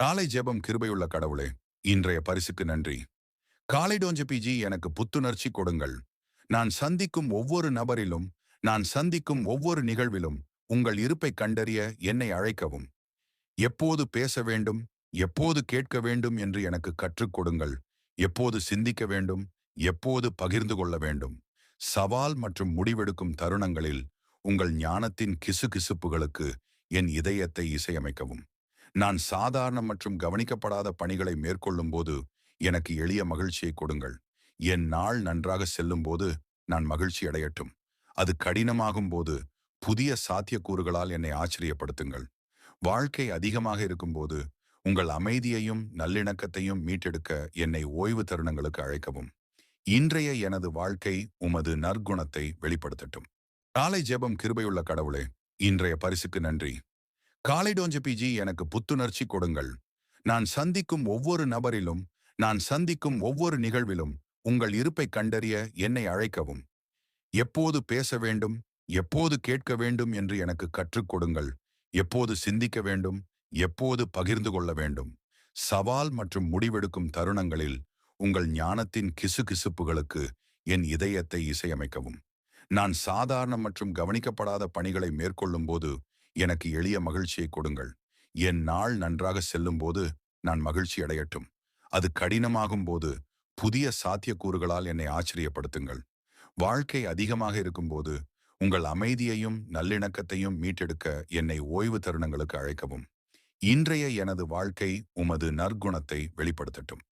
காலை ஜெபம் கிருபையுள்ள கடவுளே இன்றைய பரிசுக்கு நன்றி. காலை டோஞ்சபிஜி எனக்கு புத்துணர்ச்சி கொடுங்கள். நான் சந்திக்கும் ஒவ்வொரு நபரிலும் நான் சந்திக்கும் ஒவ்வொரு நிகழ்விலும் உங்கள் இருப்பை கண்டறிய என்னை அழைக்கவும். எப்போது பேச வேண்டும் எப்போது கேட்க வேண்டும் என்று எனக்கு கற்றுக் கொடுங்கள். எப்போது சிந்திக்க வேண்டும் எப்போது பகிர்ந்து கொள்ள வேண்டும். சவால் மற்றும் முடிவெடுக்கும் தருணங்களில் உங்கள் ஞானத்தின் கிசுகிசுப்புகளுக்கு என் இதயத்தை இசையமைக்கவும். நான் சாதாரண மற்றும் கவனிக்கப்படாத பணிகளை மேற்கொள்ளும் போது எனக்கு எளிய மகிழ்ச்சியை கொடுங்கள். என் நாள் நன்றாக செல்லும் போது நான் மகிழ்ச்சி அடையட்டும். அது கடினமாகும் போது புதிய சாத்தியக்கூறுகளால் என்னை ஆச்சரியப்படுத்துங்கள். வாழ்க்கை அதிகமாக இருக்கும்போது உங்கள் அமைதியையும் நல்லிணக்கத்தையும் மீட்டெடுக்க என்னை ஓய்வு தருணங்களுக்கு அழைக்கவும். இன்றைய எனது வாழ்க்கை உமது நற்குணத்தை வெளிப்படுத்தட்டும். காலை ஜெபம் கிருபையுள்ள கடவுளே இன்றைய பரிசுக்கு நன்றி. காலை பிஜி எனக்கு புத்துணர்ச்சி கொடுங்கள். நான் சந்திக்கும் ஒவ்வொரு நபரிலும் நான் சந்திக்கும் ஒவ்வொரு நிகழ்விலும் உங்கள் இருப்பை கண்டறிய என்னை அழைக்கவும். எப்போது பேச வேண்டும் எப்போது கேட்க வேண்டும் என்று எனக்கு கற்றுக் கொடுங்கள். எப்போது சிந்திக்க வேண்டும் எப்போது பகிர்ந்து கொள்ள வேண்டும். சவால் மற்றும் முடிவெடுக்கும் தருணங்களில் உங்கள் ஞானத்தின் கிசுகிசுப்புகளுக்கு என் இதயத்தை இசையமைக்கவும். நான் சாதாரண மற்றும் கவனிக்கப்படாத பணிகளை மேற்கொள்ளும் போது எனக்கு எளிய மகிழ்ச்சியை கொடுங்கள். என் நாள் நன்றாக செல்லும் போது நான் மகிழ்ச்சி அடையட்டும். அது கடினமாகும் போது புதிய சாத்தியக்கூறுகளால் என்னை ஆச்சரியப்படுத்துங்கள். வாழ்க்கை அதிகமாக இருக்கும்போது உங்கள் அமைதியையும் நல்லிணக்கத்தையும் மீட்டெடுக்க என்னை ஓய்வு தருணங்களுக்கு அழைக்கவும். இன்றைய எனது வாழ்க்கை உமது நற்குணத்தை வெளிப்படுத்தட்டும்.